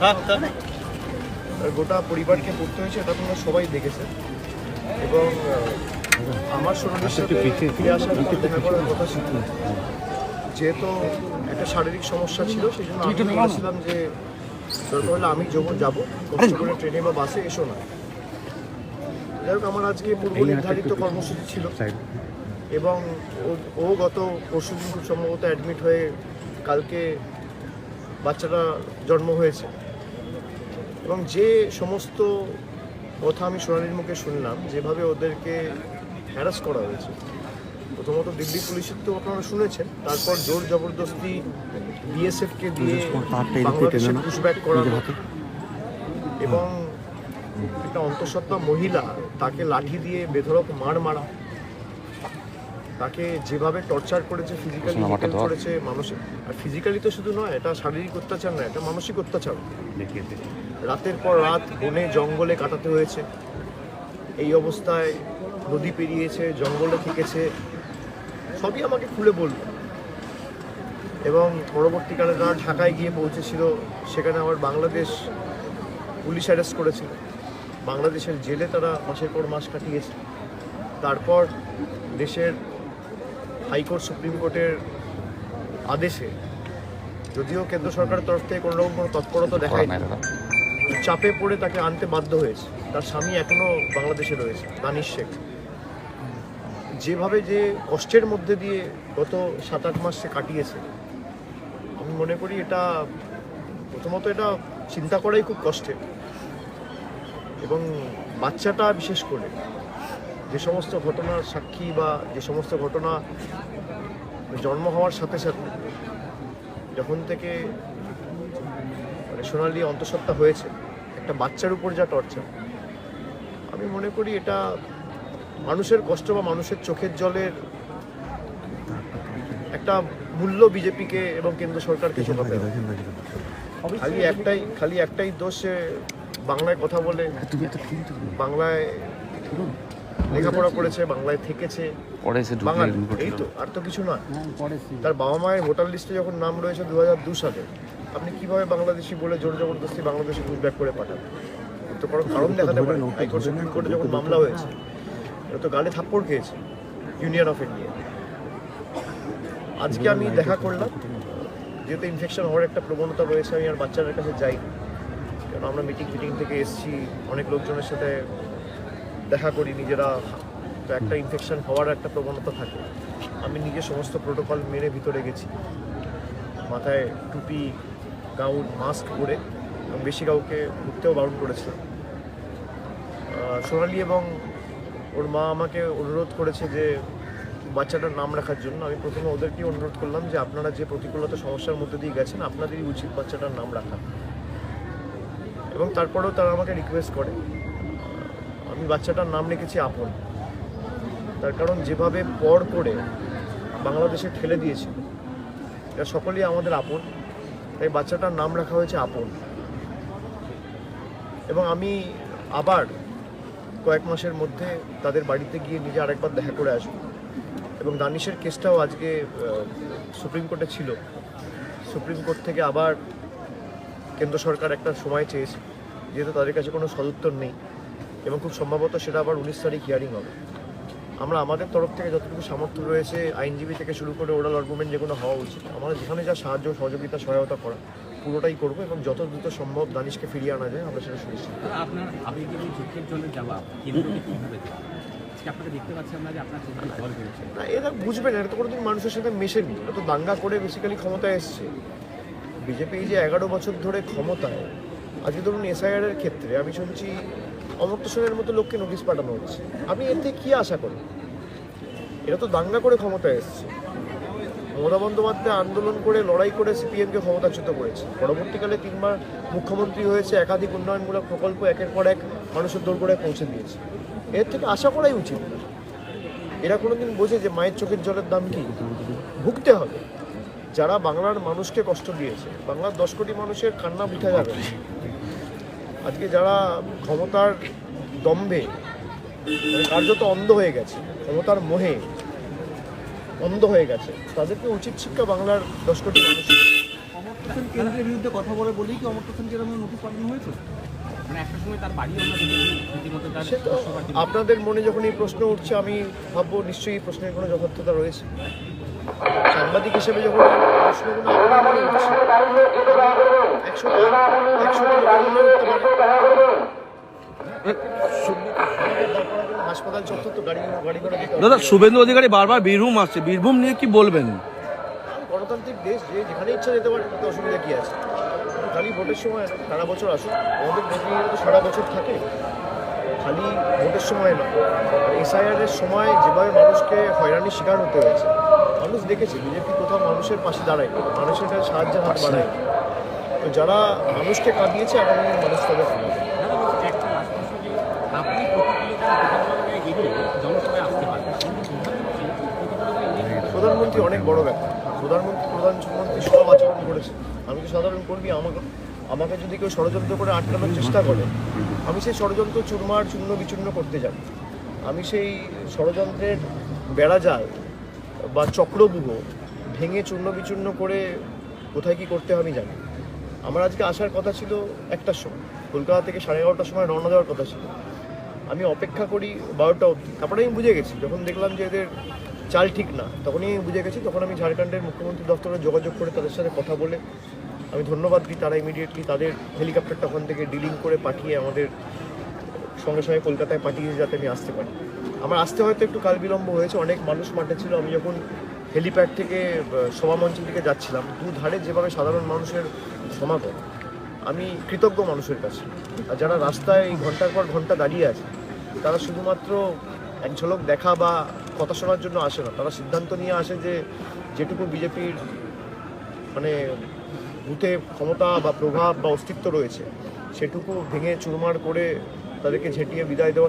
আর গোটা পরিবারকে পড়তে হয়েছে এটা তোমরা সবাই দেখেছে। এবং আমার সোনালির সাথে ফিরে আসার দেখা করার কথা ছিল। যেহেতু একটা শারীরিক সমস্যা ছিল সেই জন্য আমি বলেছিলাম যে দরকার হলে আমি যখন যাব করে ট্রেনে বা বাসে এসো না। যাই হোক আমার আজকে পূর্ব নির্ধারিত কর্মসূচি ছিল। এবং ও- ও গত পরশু দিন খুব সম্ভবত অ্যাডমিট হয়ে কালকে বাচ্চাটা জন্ম হয়েছে। এবং যে সমস্ত কথা আমি সোনালির মুখে শুনলাম যেভাবে ওদেরকে হ্যারাস করা হয়েছে প্রথমত দিল্লি পুলিশের তো আপনারা শুনেছেন তারপর জোর জবরদস্তি বিএসএফকে দিয়ে বাংলাদেশে পুশব্যাক করানো এবং একটা অন্তঃসত্ত্বা মহিলা তাকে লাঠি দিয়ে বেধরক মার মারা তাকে যেভাবে টর্চার করেছে ফিজিক্যালি করেছে মানসিক আর ফিজিক্যালি তো শুধু নয় এটা শারীরিক অত্যাচার নয় এটা মানসিক অত্যাচার। রাতের পর রাত বনে জঙ্গলে কাটাতে হয়েছে। এই অবস্থায় নদী পেরিয়েছে জঙ্গলে থেকেছে। সবই আমাকে খুলে বলল। এবং পরবর্তীকালে তারা ঢাকায় গিয়ে পৌঁছেছিল। সেখানে আবার বাংলাদেশ পুলিশ অ্যারেস্ট করেছিল। বাংলাদেশের জেলে তারা মাসের পর মাস কাটিয়েছে। তারপর দেশের হাইকোর্ট সুপ্রিম কোর্টের আদেশে যদিও কেন্দ্র সরকারের তরফ থেকে কোনো রকম কোনো তৎপরতা দেখায়নি চাপে পড়ে তাকে আনতে বাধ্য হয়েছে। তার স্বামী এখনও বাংলাদেশে রয়েছে দানিশ শেখ। যেভাবে যে কষ্টের মধ্যে দিয়ে গত সাত আট মাস সে কাটিয়েছে আমি মনে করি এটা প্রথমত এটা চিন্তা করাই খুব কষ্টের। এবং বাচ্চাটা বিশেষ করে যে সমস্ত ঘটনার সাক্ষী বা যে সমস্ত ঘটনা জন্ম হওয়ার সাথে সাথে যখন থেকে মানে সোনালি অন্তঃসত্ত্বা হয়েছে একটা বাচ্চার উপর যা টর্চার আমি মনে করি এটা মানুষের কষ্ট বা মানুষের চোখের জলের একটা মূল্য বিজেপিকে এবং কেন্দ্র সরকারকে চোখাতে খালি একটাই খালি একটাই দোষ বাংলায় কথা বলে বাংলায় লেখাপড়া করেছে বাংলায় থেকেছে। বাঙালি এই তো আর তো কিছু না তার বাবা মায়ের ভোটার লিস্টে যখন নাম রয়েছে দু হাজার দু সালে আপনি কীভাবে বাংলাদেশি বলে জোর জবরদস্তি বাংলাদেশে পুশব্যাক করে পাঠাবেন তো কোনো কারণ দেখাতে পারে হাইকোর্ট সুপ্রিম কোর্টে যখন মামলা হয়েছে এটা তো গালে থাপ্পড় খেয়েছে ইউনিয়ন অফ ইন্ডিয়া আজকে আমি দেখা করলাম। যেহেতু ইনফেকশন হওয়ার একটা প্রবণতা রয়েছে আমি আর বাচ্চাদের কাছে যাই কারণ আমরা মিটিং ফিটিং থেকে এসেছি অনেক লোকজনের সাথে দেখা করি, নিজেরা তো একটা ইনফেকশন হওয়ার একটা প্রবণতা থাকে। আমি নিজে সমস্ত প্রোটোকল মেনে ভিতরে গেছি। মাথায় টুপি গাউন মাস্ক পরে বেশি কাউকে ঘুরতেও বারণ করেছিলাম। সোনালি এবং ওর মা আমাকে অনুরোধ করেছে যে বাচ্চাটার নাম রাখার জন্য। আমি প্রথমে ওদেরকে অনুরোধ করলাম যে আপনারা যে প্রতিকূলতা, সমস্যার মধ্যে দিয়ে গেছেন, আপনাদেরই উচিত বাচ্চাটার নাম রাখা। এবং তারপরেও তারা আমাকে রিকোয়েস্ট করে। আমি বাচ্চাটার নাম রেখেছি আপন। তার কারণ যেভাবে পর করে বাংলাদেশে ঠেলে দিয়েছে, এটা সকলেই আমাদের আপন, তাই বাচ্চাটার নাম রাখা হয়েছে আপন। এবং আমি আবার কয়েক মাসের মধ্যে তাদের বাড়িতে গিয়ে নিজে আরেকবার দেখা করে আসব। এবং দানিশের কেসটাও আজকে সুপ্রিম কোর্টে ছিল। সুপ্রিম কোর্ট থেকে আবার কেন্দ্র সরকার একটা সময় চেয়েছে, যেহেতু তাদের কাছে কোনো সদুত্তর নেই। এবং খুব সম্ভবত সেটা আবার উনিশ তারিখ হিয়ারিং হবে। আমরা আমাদের তরফ থেকে যতটুকু সামর্থ্য রয়েছে আইনজীবী থেকে শুরু করে ওরাল আর্গুমেন্ট যেগুলো হওয়া উচিত। আমরা যেখানে যা সাহায্য সহযোগিতা সহায়তা করা পুরোটাই করব এবং যত দ্রুত সম্ভব দানিশকে ফিরিয়ে আনা যায় আমরা সেটা শুনেছি আপনার কীভাবে না এরা বুঝবে না এটা তো কোনোদিন মানুষের সাথে মেশেনি। এটা তো দাঙ্গা করে বেসিক্যালি ক্ষমতায় এসছে। বিজেপি যে এগারো বছর ধরে ক্ষমতায় আজকে ধরুন এসআইআর এর ক্ষেত্রে আমি শুনছি অমর্ত্য সেনের মতো লোককে নোটিশ পাঠানো হচ্ছে। আপনি এর থেকে কী আশা করেন? এরা তো দাঙ্গা করে ক্ষমতায় এসছে। মমতা বন্দ্যোপাধ্যায় আন্দোলন করে, লড়াই করে সিপিএমকে ক্ষমতাচ্যুত করেছে। পরবর্তীকালে তিনবার মুখ্যমন্ত্রী হয়েছে, একাধিক উন্নয়নমূলক প্রকল্প একের পর এক মানুষের দোরগোড়ায় পৌঁছে দিয়েছে। এর থেকে আশা করাই উচিত। এরা কোনোদিন বোঝে যে মায়ের চোখের জলের দাম কি? ভুগতে হবে। যারা বাংলার মানুষকে কষ্ট দিয়েছে, বাংলার দশ কোটি মানুষের কান্না বুঝা যাবে। আজকে যারা ক্ষমতার দম্ভে মানে কার্যত অন্ধ হয়ে গেছে ক্ষমতার মোহে অন্ধ হয়ে গেছে তাদেরকে উচিত শিক্ষা বাংলার দশ কোটি মানুষ অমর্ত্য সেন কেন্দ্রের বিরুদ্ধে কথা বলে বলেই কি অমর্ত্য সেনকে এরকম নোটিশ পাঠানো হয়েছে? মানে আপনাদের মনে যখন এই প্রশ্ন উঠছে আমি ভাববো নিশ্চয়ই এই প্রশ্নের কোনো যথার্থতা রয়েছে। সাংবাদিক হিসেবে যখন প্রশ্নগুলো আপনার উঠছে একশো একশো। দাদা শুভেন্দু অধিকারী বারবার বীরভূম আসছে। বীরভূম নিয়ে কি বলবেন? গণতান্ত্রিক দেশ যে যেখানে ইচ্ছা যেতে পারে তাতে অসুবিধা কি আছে? খালি ভোটের সময় সারা বছর আসুক। আমাদের প্রতিনিধিরা তো সারা বছর থাকে। খালি ভোটের সময় না এসআইআর এর সময় যেভাবে মানুষকে হয়রানির শিকার হতে হয়েছে মানুষ দেখেছে বিজেপি কোথাও মানুষের পাশে দাঁড়ায় মানুষের কাছে সাহায্যের হাত বাড়ায় তো যারা মানুষকে কাঁদিয়েছে আগামী দিনে মানুষ তাদের প্রধানমন্ত্রী অনেক বড় ব্যাপার। প্রধানমন্ত্রী প্রধানমন্ত্রী সব আচরণ করেছে। আমি তো সাধারণ কর্মী আমাকে আমাকে যদি কেউ ষড়যন্ত্র করে আটকানোর চেষ্টা করে আমি সেই ষড়যন্ত্র চুরমার চূর্ণ বিচূর্ণ করতে জানি। আমি সেই ষড়যন্ত্রের বেড়াজাল বা চক্রবুহ ভেঙে চূর্ণ বিচূর্ণ করে কোথায় কি করতে হবে আমি জানি আমার আজকে আসার কথা ছিল একটার সময়। কলকাতা থেকে সাড়ে এগারোটার সময় রওনা দেওয়ার কথা ছিল। আমি অপেক্ষা করি বারোটা অবধি। তারপরে আমি বুঝে গেছি, যখন দেখলাম যে এদের চাল ঠিক না, তখনই আমি বুঝে গেছি, তখন আমি ঝাড়খণ্ডের মুখ্যমন্ত্রী দপ্তরে যোগাযোগ করে তাদের সাথে কথা বলে আমি ধন্যবাদ দিই তারা ইমিডিয়েটলি তাদের হেলিকপ্টারটা ওখান থেকে ডিলিং করে পাঠিয়ে আমাদের সঙ্গে সঙ্গে কলকাতায় পাঠিয়ে যাতে আমি আসতে পারি। আমার আসতে হয়তো একটু কাল বিলম্ব হয়েছে, অনেক মানুষ মাঠে ছিল। আমি যখন হেলিপ্যাড থেকে সভামঞ্চের দিকে যাচ্ছিলাম দু ধারে যেভাবে সাধারণ মানুষের সমাগম, আমি কৃতজ্ঞ মানুষের কাছে। আর যারা রাস্তায় এই ঘণ্টার পর ঘণ্টা দাঁড়িয়ে আছে, তারা শুধুমাত্র এক ঝলক দেখা বা কথা শোনার জন্য আসে না। তারা সিদ্ধান্ত নিয়ে আসে যে, যেটুকু বিজেপির মানে বুথে ক্ষমতা বা প্রভাব বা অস্তিত্ব রয়েছে, সেটুকু ভেঙে চুরমার করে তাদেরকে ঝেঁটিয়ে বিদায় দেওয়া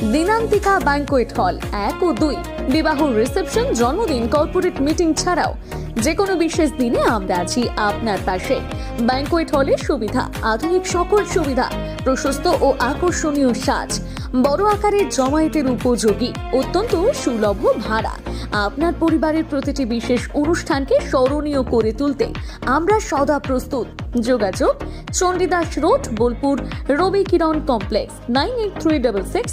দিনান্তিকা ব্যাংকোয়েট হল এক ও দুই। বিবাহ রিসেপশন, জন্মদিন, কর্পোরেট মিটিং ছাড়াও যে কোনো বিশেষ দিনে আমরা আছি আপনার পাশে। ব্যাংকোয়েট হলের সুবিধা, আধুনিক সকল সুবিধা, প্রশস্ত ও আকর্ষণীয় সাজ, বড় আকারের জমায়েতের উপযোগী, অত্যন্ত সুলভ ভাড়া। আপনার পরিবারের প্রতিটি বিশেষ অনুষ্ঠানকে স্মরণীয় করে তুলতে আমরা সদা প্রস্তুত। যোগাযোগ Chandidas road, Bolpur Rabi Kiran complex, nine eight three double six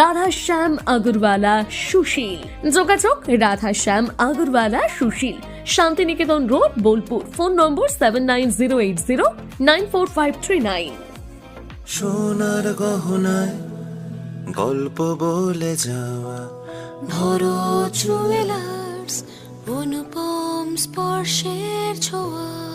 Radhashyam Agarwala, Sushil. যোগাযোগ Radha Shyam Agarwala, Sushil. Shantiniketan road, Bolpur. Phone number seven nine zero eight zero nine four five three nine সোনার গল্প বলে যাওয়া। ভরো জুয়েলার্স অনুপম স্পর্শের ছোঁয়া।